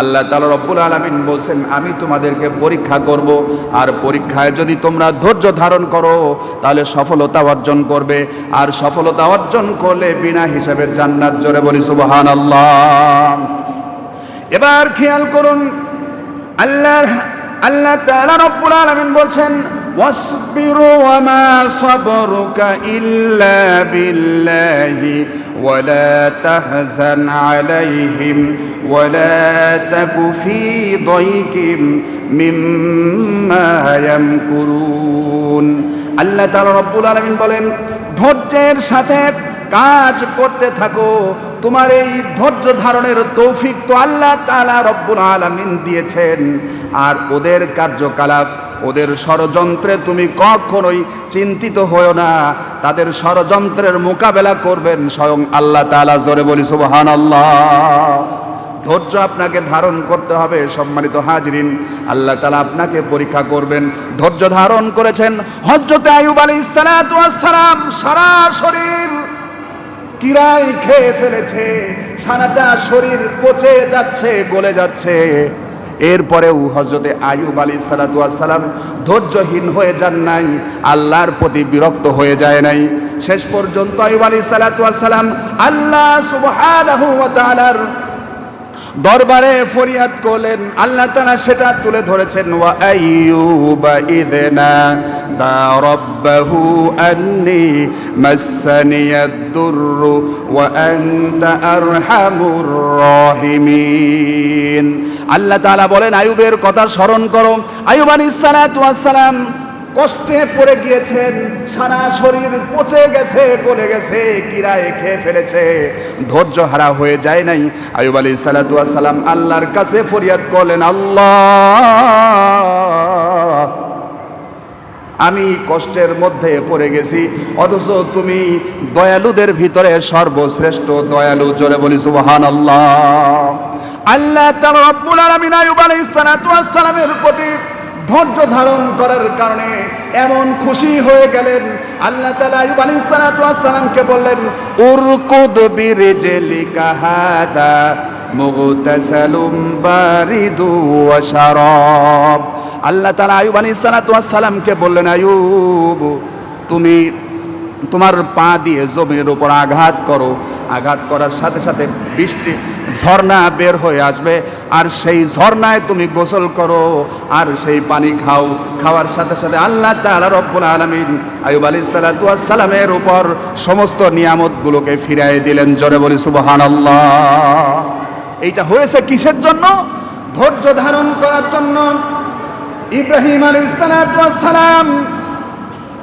আল্লাহ তালা রব্বুল আলমিন বলছেন, আমি তোমাদেরকে পরীক্ষা করব, আর পরীক্ষায় যদি তোমরা ধৈর্য ধারণ করো, তাহলে সফলতা অর্জন করবে। আর সফলতা অর্জন করলে বিনা হিসাবে জান্নাত জোরে বলি সুবহান আল্লাহ এবার খেয়াল করুন, আল্লাহ আল্লাহ তালা রব্বুল আলমিন বলছেন واصبر وما صبرك إلا بالله ولا تحزن عليهم ولا تك في ضيق مما يمكرون আল্লাহ তাআলা রব্বুল আলামিন বলেন ধৈর্যের সাথে কাজ করতে থাকো তোমার এই ধৈর্য ধারণের তৌফিক তো আল্লাহ তাআলা রব্বুল আলামিন দিয়েছেন আর ওদের কার্যকলাপ ওদের ষড়যন্ত্রে তুমি কখনোই চিন্তিত হও না। তাদের ষড়যন্ত্রের মোকাবেলা করবেন স্বয়ং আল্লাহ তাআলা। জোরে বলি সুবহান আল্লাহ ধৈর্য আপনাকে ধারণ করতে হবে, সম্মানিত হাজরিন। আল্লাহ তালা আপনাকে পরীক্ষা করবেন। ধৈর্য ধারণ করেছেন হজরতে আয়ুব আলী সালাম। সারা শরীর কিরাই খেয়ে ফেলেছে, সারাটা শরীর পচে যাচ্ছে, গলে যাচ্ছে। এরপরেও হজরতে আয়ুব আলী সালাম ধৈর্যহীন হয়ে যান নাই, আল্লাহর প্রতি বিরক্ত হয়ে যায় নাই। শেষ পর্যন্ত আয়ুব আলী সালাম আল্লাহ সুবহানাহু দরবারে ফরিয়াদ করলেন, আল্লাহ তালা সেটা তুলে ধরেছেন, ওয়া আল্লাহ তাআলা বলেন আয়ুবের কথা স্মরণ করো। আয়ুব সালাতু সালাম কষ্টে পড়ে গিয়েছেন, সারা শরীর পচে গেছে, গলে গেছে, কিরায় খেয়ে ফেলেছে। ধৈর্য হারা হয়ে যায় নাই। আয়ুব আলী সালাম আল্লাহর কাছে ফরিয়াদ করলেন, আল্লাহ, আমি কষ্টের মধ্যে পড়ে গেছি। অথচ তুমি দয়ালুদের ভিতরে সর্বশ্রেষ্ঠ দয়ালু। জোরে বলি সুবহান আল্লাহ আল্লাহ তাআলা রব্বুল আলামিন আয়ুব আলাইহিস সালাতু ওয়াস সালামের প্রতি ধৈর্য ধারণ করার কারণে এমন খুশি হয়ে গেলেন। আল্লাহ তালা আয়ুব আলী সালাতামকে বললেন, উরকুদ বিরেজেলিকা হাদা মুগতাসালুম বারিদু ওয়া শারাব। আল্লাহ তালা আয়ুব আলী সালাতামকে বললেন আয়ুব তুমি তোমার পা দিয়ে জমির উপর আঘাত করো। আঘাত করার সাথে সাথে বৃষ্টি ঝর্ণা বের হয়ে আসবে। আর সেই ঝর্ণায় তুমি গোসল করো, আর সেই পানি খাও। খাওয়ার সাথে সাথে আল্লাহ তাআলা রব্বুল আলমিন আয়ুব আলী সালামের উপর সমস্ত নিয়ামতগুলোকে ফিরাই দিলেন। জোরে বলি, সুবহানাল্লাহ। এইটা হয়েছে কিসের জন্য? ধৈর্য ধারণ করার জন্য। ইব্রাহিম আলী সালাম,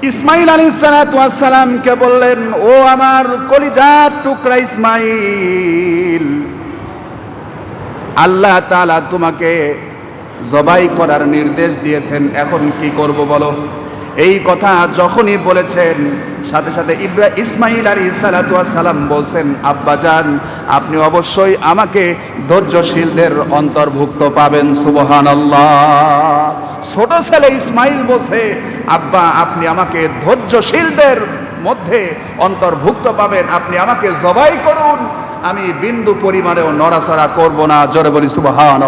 ইসমাইল আলী সালাতামকে বললেন, ও আমার কলিজার টুকরা ইসমাইল আল্লাহ তাআলা তোমাকে জবাই করার নির্দেশ দিয়েছেন। এখন কি করব বলো? এই কথা যখনই বলেছেন, সাথে সাথে ইব্রা ইসমাইল আলী সালাম বলছেন আব্বাজান আপনি অবশ্যই আমাকে ধৈর্যশীলদের অন্তর্ভুক্ত পাবেন। সুবহান আল্লাহ ছোট ছেলে ইসমাইল বলছে, আব্বা, আপনি আমাকে ধৈর্যশীলদের মধ্যে অন্তর্ভুক্ত পাবেন। আপনি আমাকে জবাই করুন। আমি বিন্দু পরিমাণেও নড়াচড়া করব না, জোরে বলি সুবহান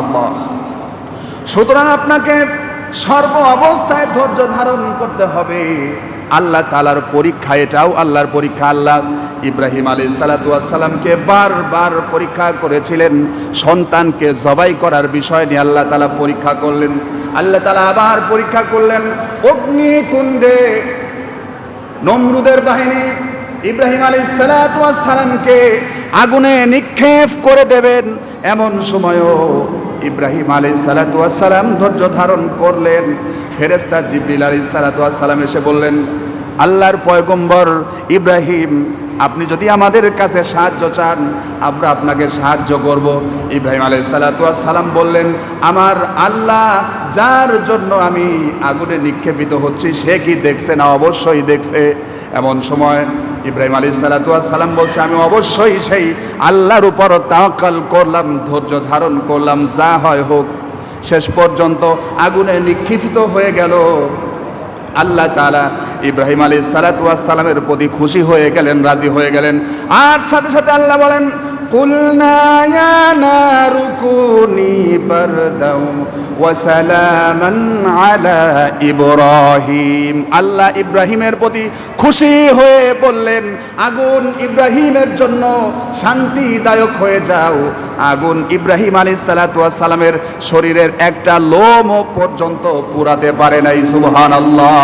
সুতরাং আপনাকে সর্ব অবস্থায় ধৈর্য ধারণ করতে হবে। আল্লাহ তালার পরীক্ষা এটাও, আল্লাহর পরীক্ষা আল্লাহ ইব্রাহিম আলী সালাতামকে বারবার পরীক্ষা করেছিলেন। সন্তানকে জবাই করার বিষয় নিয়ে আল্লাহ তালা পরীক্ষা করলেন। আল্লাহ তালা আবার পরীক্ষা করলেন, অগ্নিকুণ্ডে নমরুদের বাহিনী ইব্রাহিম আলী সালাতামকে আগুনে নিক্ষেপ করে দেবেন। এমন সময়ও ইব্রাহিম আলী সালাতাম ধৈর্য ধারণ করলেন। ফেরেস্তা জিবরিল আলী সালাতাম এসে বললেন, আল্লাহর পয়গম্বর ইব্রাহিম, আপনি যদি আমাদের কাছে সাহায্য চান, আমরা আপনাকে সাহায্য করব। ইব্রাহিম আলাই সালাম বললেন, আমার আল্লাহ, যার জন্য আমি আগুনে নিক্ষেপিত হচ্ছি, সে কি দেখছে না? অবশ্যই দেখছে। এমন সময় ইব্রাহিম আলী সালাম বলছে, আমি অবশ্যই সেই আল্লাহর উপর তাকাল করলাম, ধৈর্য ধারণ করলাম, যা হয় হোক। শেষ পর্যন্ত আগুনে নিক্ষিপ্ত হয়ে গেল। আল্লাহ তালা ইব্রাহিম আলী সালামের প্রতি খুশি হয়ে গেলেন, রাজি হয়ে গেলেন। আর সাথে সাথে আল্লাহ বলেন قلنا يا نار كوني بردا وسلاما على ইব্রাহিম আল্লাহ ইব্রাহিমের প্রতি খুশি হয়ে বললেন আগুন ইব্রাহিমের জন্য শান্তিদায়ক হয়ে যাও আগুন ইব্রাহিম আলী সালামের শরীরের একটা লোমও পর্যন্ত পুরাতে পারে নাই সুবহান আল্লাহ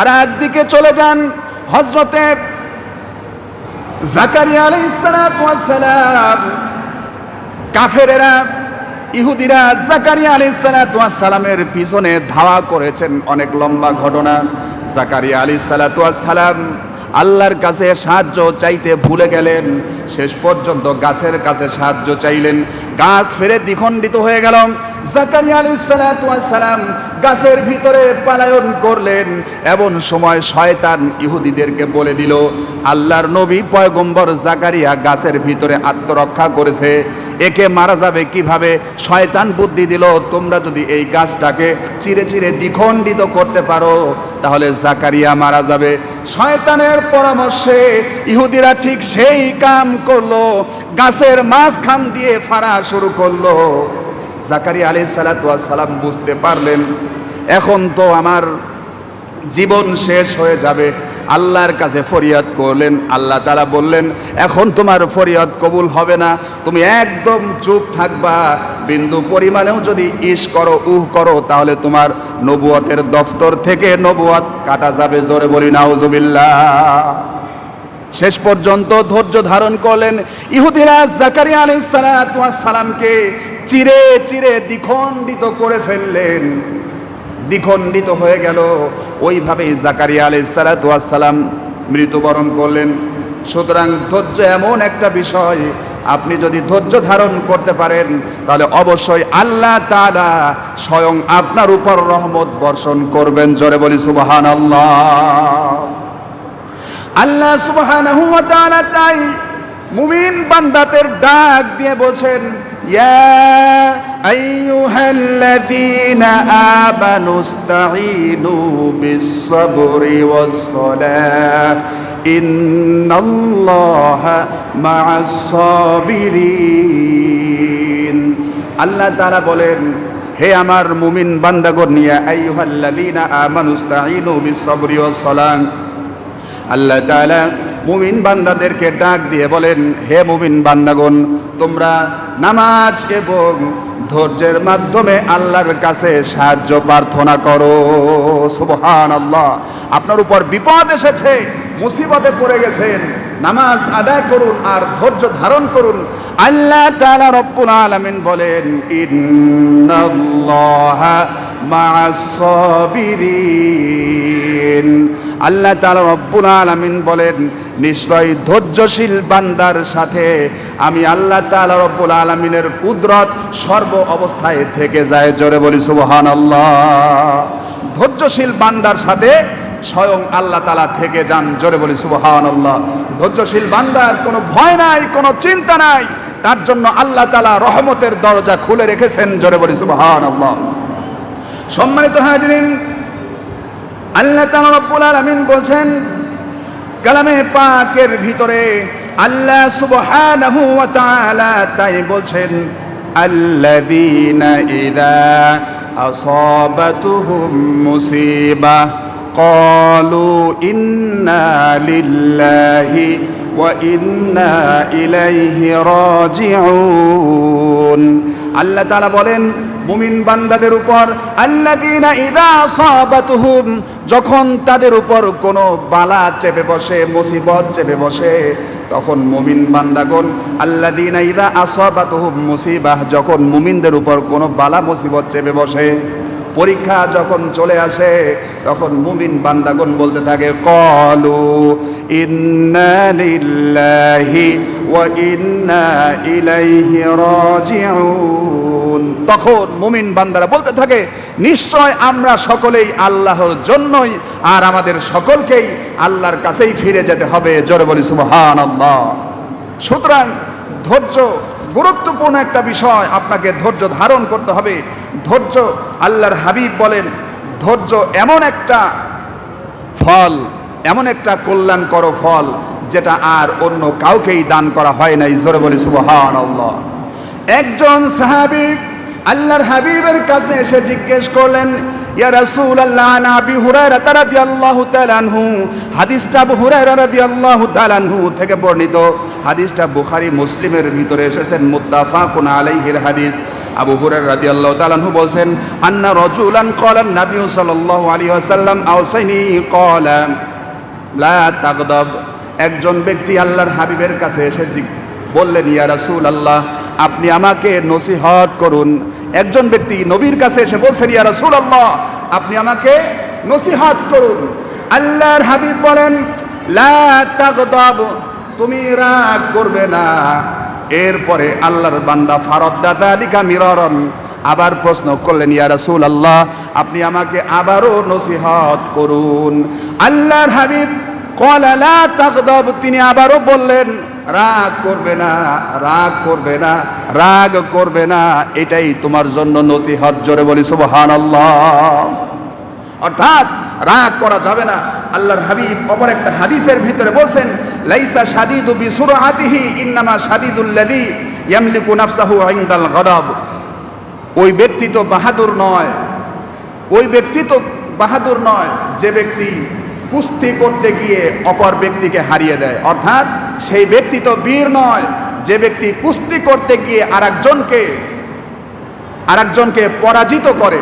আর একদিকে চলে যান হজরতে জাকারিয়া আলাইহিস সালাম, কাফেরেরা, ইহুদিরা জাকারিয়া আলী সালামের পিছনে ধাওয়া করেছেন অনেক লম্বা ঘটনা। জাকারিয়া আলী সালাম আল্লাহর কাছে সাহায্য চাইতে ভুলে গেলেন, শেষ পর্যন্ত গাছের কাছে সাহায্য চাইলেন, গাছ ফেরে দ্বিখণ্ডিত হয়ে গেল। জাকারিয়া আলী সালাম গাছের ভিতরে পালায়ন করলেন। এমন সময় শয়তান ইহুদিদেরকে বলে দিল, আল্লাহর নবী পয়গম্বর জাকারিয়া গাছের ভিতরে আত্মরক্ষা করেছে। একে মারা যাবে কীভাবে? শয়তান বুদ্ধি দিল, তোমরা যদি এই গাছটাকে চিরে চিরে দ্বিখণ্ডিত করতে পারো, তাহলে জাকারিয়া মারা যাবে। শয়তানের পরামর্শে ইহুদিরা ঠিক সেই কাম করল, গাছের মাঝখান দিয়ে ফাড়া শুরু করল। জাকারিয়া আলী সালাম বুঝতে পারলেন, এখন তো আমার জীবন শেষ হয়ে যাবে। আল্লাহর কাছে ফরিয়াদ করলেন, আল্লাহ তালা বললেন, এখন তোমার ফরিয়াদ কবুল হবে না, তুমি একদম চুপ থাকবা, বিন্দু পরিমাণেও যদি ইস করো, উহ করো, তাহলে তোমার নবুয়তের দফতর থেকে নবুয়ত কাটা যাবে। জোরে বলি, নাউজুবিল্লাহ। শেষ পর্যন্ত ধৈর্য ধারণ করলেন ইহুদিরা জাকারিয়া আলাইহিস সালামকে চিরে চিরে দ্বিখণ্ডিত করে ফেললেন। দ্বিখণ্ডিত হয়ে গেল। ওইভাবেই জাকারিয়া আলাইহিস সালাম মৃত্যুবরণ করলেন। সুতরাং ধৈর্য এমন একটা বিষয়, আপনি যদি ধৈর্য ধারণ করতে পারেন, তাহলে অবশ্যই আল্লাহ তাআলা স্বয়ং আপনার উপর রহমত বর্ষণ করবেন। জোরে বলি, সুবহানাল্লাহ। আল্লাহ সুবহানাহু ওয়া তাআলা তাই মুমিন বান্দাদের ডাক দিয়ে বলছেন, ইয়া আইয়ুহাল্লাযীনা আমানু ইসতাঈনু বিস-সাবরি ওয়াস-সালাহ, ইন্নাল্লাহা মা'আস-সাবিরিন। আল্লাহ তাআলা বলেন, হে আমার মুমিন বান্দাগণ নিয়ে আইয়ুহাল্লাযীনা আমানু ইসতাঈনু বিস-সাবরি ওয়াস-সালাহ আল্লাহ তালা মুমিন বান্দাদেরকে ডাক দিয়ে বলেন, হে মুমিন বান্দাগণ, তোমরা নামাজ এবং ধৈর্যের মাধ্যমে আল্লাহর কাছে সাহায্য প্রার্থনা করো। সুবহান আল্লাহ আপনার উপর বিপদ এসেছে, মুসিবতে পড়ে গেছেন, নামাজ আদায় করুন আর ধৈর্য ধারণ করুন। আল্লাহ তাআলা রব্বুল আলামিন বলেন, ইন্নাল্লাহা সাবিরিন। আল্লাহ তাআলা রব্বুল আলামিন বলেন, নিশ্চয় ধৈর্যশীল বান্দার সাথে আমি আল্লাহ তাআলা রব্বুল আলামিনের কুদরত সর্ব অবস্থায় থেকে যায়। জোরে বলি, সুবহানাল্লাহ। ধৈর্যশীল বান্দার সাথে স্বয়ং আল্লাহ তালা থেকে যান। জোরে বলি, সুবহানাল্লাহ। ধৈর্যশীল বান্দার কোনো ভয় নাই, কোনো চিন্তা নাই। তার জন্য আল্লাহ তালা রহমতের দরজা খুলে রেখেছেন। জোরে বলি, সুবহানাল্লাহ। সম্মানিত হাজরিন আল্লাহ রব্বুল আলমিন বলছেন, কালামে পাকের ভিতরে আল্লাহ সুবহানাহু ওয়া তাআলা তাই বলছেন, আল্লাযীনা ইযা আসাবাতুহুম মুসিবা, ক্বালু ইন্না লিল্লাহি ওয়া ইন্না ইলাইহি রাজিউন। আল্লাহ তাআলা বলেন মুমিন বান্দাদের উপর, আল্লাযীনা ইযা সাবাতুহুম, যখন তাদের উপর কোনো বালা চেপে বসে, মুসিবত চেপে বসে, তখন মুমিন বান্দাগণ, আল্লাযীনা ইযা আসাবাতুহুম, মুসিবাহ, যখন মুমিনদের উপর কোনো বালা, মুসিবত চেপে বসে, পরীক্ষা যখন চলে আসে, তখন মুমিন বান্দাগণ বলতে থাকে, কলু ইন্না লিল্লাহি ওয়া ইন্না ইলাইহি রাজিউন। তখন মুমিন বান্দারা বলতে থাকে, নিশ্চয় আমরা সকলেই আল্লাহর জন্যই আর আমাদের সকলকেই আল্লাহর কাছেই ফিরে যেতে হবে। জোরে বলি, সুবহানাল্লাহ। সুতরাং ধৈর্য গুরুত্বপূর্ণ একটা বিষয় আপনাকে ধৈর্য ধারণ করতে হবে। ধৈর্য আল্লাহর হাবিব বলেন, ধৈর্য এমন একটা ফল, এমন একটা কল্যাণকর ফল যেটা আর অন্য কাউকেই দান করা হয় নাই। জোরে বলি সুবহান আল্লাহ একজন সাহাবী আল্লাহর হাবিবের কাছে এসে জিজ্ঞেস করলেন, ইয়া রাসূলুল্লাহ, আনা আবি হুরায়রা রাদিয়াল্লাহু তাআলা আনহু। হাদিসটা আবু হুরায়রা রাদিয়াল্লাহু তাআলা আনহু থেকে বর্ণিত। হাদিসটা বুখারী, মুসলিমের ভিতরে এসেছেন, মুত্তাফাকুন আলাইহির হাদিস। আবু হুরায়রা রাদিয়াল্লাহু তাআলা আনহু বলছেন, আন্না রাজুলান ক্বালা নবী সাল্লাল্লাহু আলাইহি ওয়াসাল্লাম আওসাইনি, ক্বালা, লা তাগদাব। একজন ব্যক্তি আল্লাহর হাবিবের কাছে এসে বললেন, ইয়া রাসূল আল্লাহ আপনি আমাকে নসিহত করুন। একজন ব্যক্তি নবীর কাছে এসে বলছেন, ইয়া রাসূল আপনি আমাকে নসিহত করুন। আল্লাহর হাবিব বলেন, লা তাগদাব, তুমি রাগ করবে না। এরপরে আল্লাহর বান্দা ফারদ্দাতা লিকা মিররন আবার প্রশ্ন করলেন, ইয়া রাসূল আল্লাহ আপনি আমাকে আবারও নসিহত করুন। আল্লাহর হাবিব কলা লা তাগদাব তিনি আবারও বললেন, রাগ করবে না, রাগ করবে না, রাগ করবে না, এটাই তোমার জন্য নসিহত, জোরে বলি সুবহানাল্লাহ। অর্থাৎ রাগ করা যাবে না। আল্লাহর হাবিব অপর একটা হাদিসের ভিতরে বলছেন, লাইসা শাদিদু বিসুরআতিহি, ইন্নামা শাদিদুল্লাযী ইয়ামলিকু নাফসাহু ইনদাল গাদাব। ওই ব্যক্তি তো বাহাদুর নয়। ওই ব্যক্তি তো বাহাদুর নয়। যে ব্যক্তি কুস্তি করতে গিয়ে অপর ব্যক্তিকে হারিয়ে দেয়। অর্থাৎ সেই ব্যক্তি তো বীর নয়, যে ব্যক্তি কুস্তি করতে গিয়ে আরেকজনকে আরেকজনকে পরাজিত করে।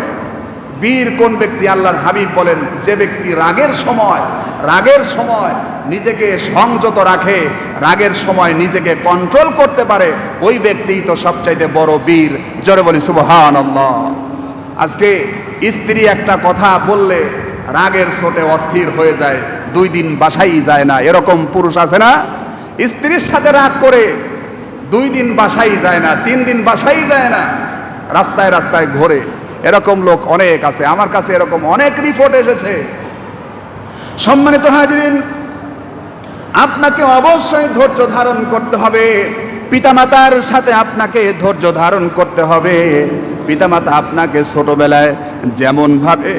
বীর কোন ব্যক্তি? আল্লাহর হাবিব বলেন, যে ব্যক্তি রাগের সময় রাগের সময় নিজেকে সংযত রাখে, রাগের সময় নিজেকে কন্ট্রোল করতে পারে, ওই ব্যক্তিই তো সবচাইতে বড় বীর। জোরে বলি সুবহান আজকে স্ত্রী একটা কথা বললে রাগের চোটে অস্থির হয়ে যায়, দুই দিন বাসাই যায় না। এরকম পুরুষ আছে না? স্ত্রীর সাথে রাগ করে দুই দিন বাসাই যায় না, তিন দিন বাসাই যায় না, রাস্তায় রাস্তায় ঘোরে। এরকম লোক অনেক আছে। আমার কাছে এরকম অনেক রিপোর্ট এসেছে। সম্মানিত হাজরিন, আপনাকে অবশ্যই ধৈর্য ধারণ করতে হবে। পিতামাতার সাথে আপনাকে ধৈর্য ধারণ করতে হবে। পিতামাতা আপনাকে ছোটবেলায় যেমনভাবে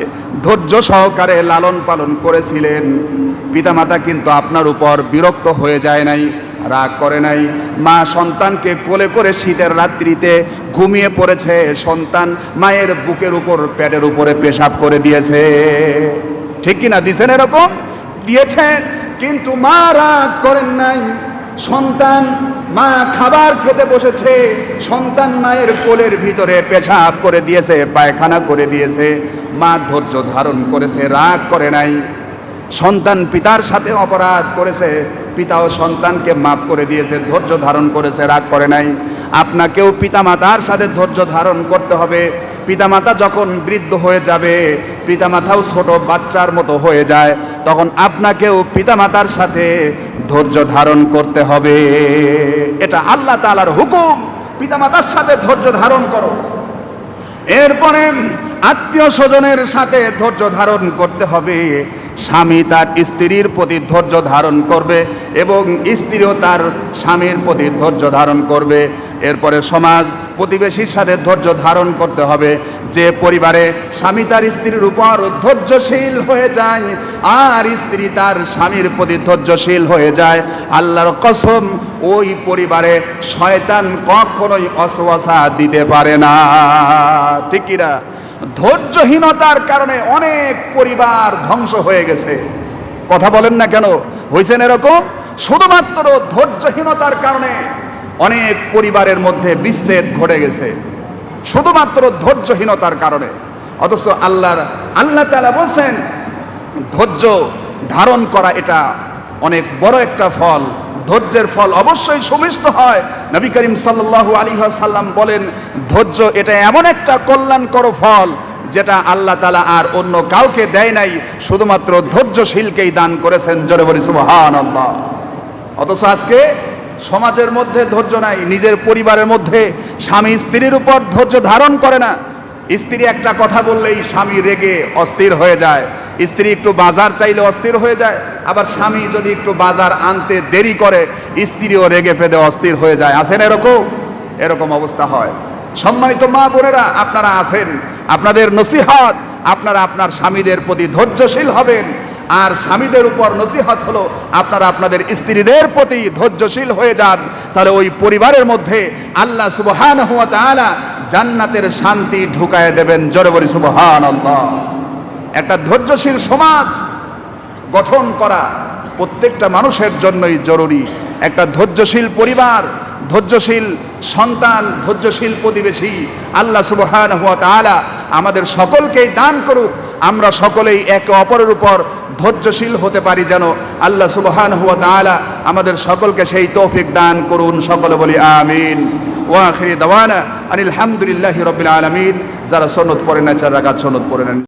ধৈর্য সহকারে লালন পালন করেছিলেন, পিতামাতা কিন্তু আপনার উপর বিরক্ত হয়ে যায় নাই, রাগ করে নাই। মা সন্তানকে কোলে করে শীতের রাত্রিতে ঘুমিয়ে পড়েছে, সন্তান মায়ের বুকের উপর, পেটের উপরে পেশাব করে দিয়েছে। ঠিক কিনা দিছেন এরকম? দিয়েছে কিন্তু মা রাগ করেন নাই। সন্তান মা খাবার খেতে বসেছে, সন্তান মায়ের কোলের ভিতরে পেশাব করে দিয়েছে, পায়খানা করে দিয়েছে, মা ধৈর্য ধারণ করেছে, রাগ করে নাই। সন্তান পিতার সাথে অপরাধ করেছে, পিতাও সন্তানকে মাফ করে দিয়েছে, ধৈর্য ধারণ করেছে, রাগ করে নাই। আপনাকেও পিতামাতার সাথে ধৈর্য ধারণ করতে হবে। পিতামাতা যখন বৃদ্ধ হয়ে যাবে পিতামাতাও ছোট বাচ্চার মতো হয়ে যায়, তখন আপনাকেও পিতামাতার সাথে ধৈর্য ধারণ করতে হবে। এটা আল্লাহ তালার হুকুম, পিতামাতার সাথে ধৈর্য ধারণ করো। এরপরে আত্মীয় স্বজনের সাথে ধৈর্য ধারণ করতে হবে। স্বামী তার স্ত্রীর প্রতি ধৈর্য ধারণ করবে এবং স্ত্রীও তার স্বামীর প্রতি ধৈর্য ধারণ করবে। এরপরে সমাজ, প্রতিবেশীর সাথে ধৈর্য ধারণ করতে হবে। যে পরিবারে স্বামী তার স্ত্রীর উপর ধৈর্যশীল হয়ে যায়, আর স্ত্রী তার স্বামীর প্রতি ধৈর্যশীল হয়ে যায়, আল্লাহর কসম, ওই পরিবারে শয়তান কখনোই অসওয়াসা দিতে পারে না। ঠিক ধৈর্যহীনতার কারণে অনেক পরিবার ধ্বংস হয়ে গেছে। কথা বলেন না কেন? হয়েছেন এরকম? শুধুমাত্র ধৈর্যহীনতার কারণে অনেক পরিবারের মধ্যে বিচ্ছেদ ঘটে গেছে। শুধুমাত্র ধৈর্যহীনতার কারণে। অথচ আল্লাহর আল্লাহ তালা বলছেন, ধৈর্য ধারণ করা এটা অনেক বড় একটা ফল, ধৈর্যের ফল অবশ্যই সুমিষ্ট হয়। নবী করিম সাল্লাল্লাহু আলী সাল্লাম বলেন, ধৈর্য এটা এমন একটা কল্যাণকর ফল যেটা আল্লাহ তালা আর অন্য কাউকে দেয় নাই, শুধুমাত্র ধৈর্যশীলকেই দান করেছেন। জোরে বলি সুবহান অথচ আজকে সমাজের মধ্যে ধৈর্য নাই, নিজের পরিবারের মধ্যে স্বামী স্ত্রীর উপর ধৈর্য ধারণ করে না। স্ত্রী একটা কথা বললেই স্বামী রেগে অস্থির হয়ে যায়। স্ত্রী একটু বাজার চাইলে অস্থির হয়ে যায়, আবার স্বামী যদি একটু বাজার আনতে দেরি করে, স্ত্রীও রেগে ফেদে অস্থির হয়ে যায়। আসেন এরকম? এরকম অবস্থা হয়। সম্মানিত মা বোনেরা, আপনারা আছেন আপনাদের নসিহত, আপনারা আপনার স্বামীদের প্রতি ধৈর্যশীল হবেন। আর স্বামীদের উপর নসিহত হলো, আপনারা আপনাদের স্ত্রীদের প্রতি ধৈর্যশীল হয়ে যান। তাহলে ওই পরিবারের মধ্যে আল্লাহ সুবহান হুয়া তাআলা জান্নাতের শান্তি ঢুকায় দেবেন। জোরে বলি সুবহান আল্লাহ একটা ধৈর্যশীল সমাজ গঠন করা প্রত্যেকটা মানুষের জন্যই জরুরি। একটা ধৈর্যশীল পরিবার, ধৈর্যশীল সন্তান, ধৈর্যশীল প্রতিবেশী, আল্লাহ সুবহান হুয়া তাআলা আমাদের সকলকেই দান করুক। আমরা সকলেই একে অপরের উপর ধৈর্যশীল হতে পারি যেন আল্লাহ সুবহান হুয়া তাআলা আমাদের সকলকে সেই তৌফিক দান করুন। সকলে বলি আমিন। ওয়াখিরি দাওয়ানা আনিল হামদুলিল্লাহি রাব্বিল আলামিন। যারা সনদ পড়েন না চার রাকাত সনদ পড়ে নেন।